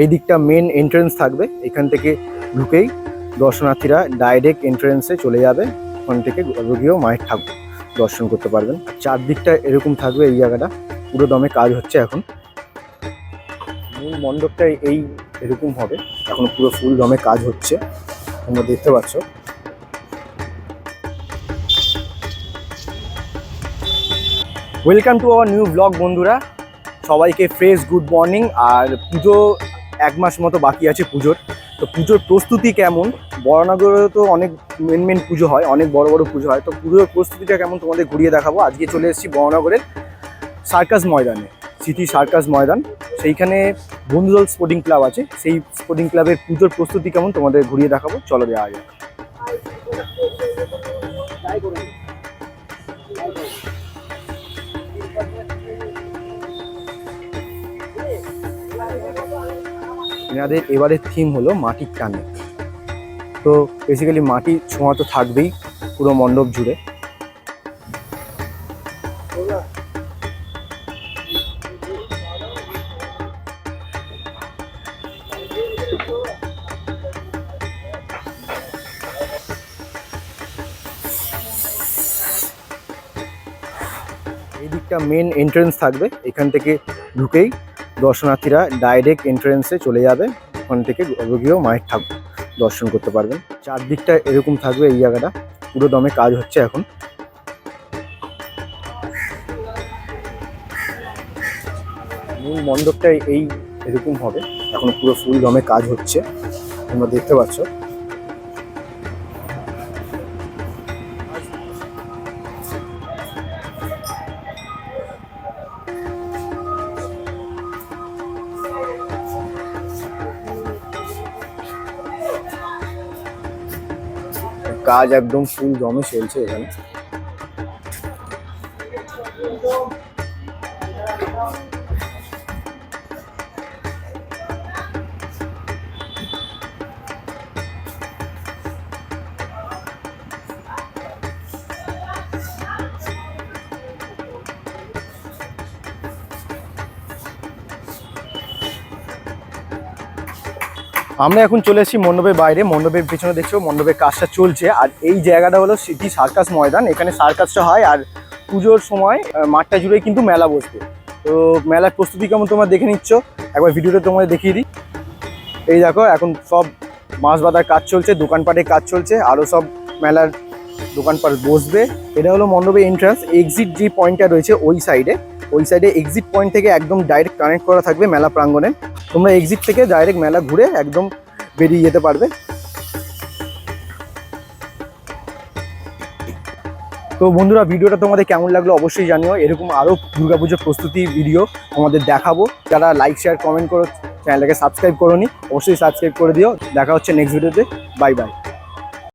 এই দিকটা main entrance থাকবে। এখান থেকে ঢুকেই দর্শনার্থীরা ডাইরেক্ট এন্ট্রেন্সে চলে যাবে। ওখান থেকে গিয়েও মায়ের ঠাকুর দর্শন করতে পারবেন। চারদিকটা এরকম থাকবে এই জায়গাটা। পুরো দমে কাজ হচ্ছে এখন। মূল মণ্ডপটা এই এরকম হবে। এখন পুরো ফুল দমে কাজ হচ্ছে। তোমরা দেখতে পাচ্ছ। Welcome to our new blog বন্ধুরা। সবাইকে ফ্রেশ গুড মর্নিং আর পুজো এক মাস মতো বাকি আছে পুজোর। তো পুজোর প্রস্তুতি কেমন? বড়নগরে তো অনেক মেন মেন পুজো হয়, অনেক বড় বড় পুজো হয়। তো পুজোর প্রস্তুতিটা কেমন তোমাদের ঘুরিয়ে দেখাবো। আজকে চলে এসেছি বরানগরের সার্কাস ময়দানে, সিটি সার্কাস ময়দান। সেইখানে বন্ধুদল স্পোর্টিং ক্লাব আছে। সেই স্পোর্টিং ক্লাবের পুজোর প্রস্তুতি কেমন তোমাদের ঘুরিয়ে দেখাবো। চলো দেওয়া যাক। এনাদের এবারের থিম হলো মাটির টানে। তো বেসিক্যালি মাটির ছোঁয়া তো থাকবেই পুরো মণ্ডপ জুড়ে। এই দিকটা মেন এন্ট্রেন্স থাকবে, এখান থেকে ঢুকেই দর্শনার্থীরা ডাইরেক্ট এন্ট্রেন্সে চলে যাবে। ওখান থেকে রোগীও মায়ের ঠাকুর দর্শন করতে পারবেন। চারদিকটা এরকম থাকবে এই জায়গাটা। পুরো দমে কাজ হচ্ছে এখন। মূল মণ্ডপটা এই এরকম হবে। এখন পুরো ফুল দমে কাজ হচ্ছে। তোমরা দেখতে পাচ্ছ। কাজ একদম ফুল জমে চলছে এখানে। আমরা এখন চলে এসেছি মণ্ডপের বাইরে, মণ্ডপের পিছনে দেখছ, মণ্ডপের কাজটা চলছে। আর এই জায়গাটা হলো সিটি সার্কাস ময়দান, এখানে সার্কাসটা হয়। আর পুজোর সময় মাঠটা জুড়ে কিন্তু মেলা বসবে। তো মেলার প্রস্তুতি কেমন তোমরা দেখে নিচ্ছ? একবার ভিডিওটা তোমাদের দেখিয়ে দিই। এই দেখো, এখন সব মাছ বাঁধার কাজ চলছে, দোকানপাটের কাজ চলছে আরও সব মেলার দোকানপাট বসবে। এটা হলো মণ্ডপের এন্ট্রান্স এক্সিট যে পয়েন্টটা রয়েছে ওই সাইডে ওই সাইডে এক্সিট পয়েন্ট থেকে একদম ডাইরেক্ট কানেক্ট করা থাকবে মেলা প্রাঙ্গণে। তোমরা এক্সিট থেকে ডাইরেক্ট মেলা ঘুরে একদম বেরিয়ে যেতে পারবে। তো বন্ধুরা, ভিডিওটা তোমাদের কেমন লাগল অবশ্যই জানিও। এরকম আরও দুর্গাপুজোর প্রস্তুতি ভিডিও তোমাদের দেখাবো। যারা লাইক শেয়ার কমেন্ট করো চ্যানেলটাকে সাবস্ক্রাইব করো নি অবশ্যই সাবস্ক্রাইব করে দিও। দেখা হচ্ছে নেক্সট ভিডিওতে বাই বাই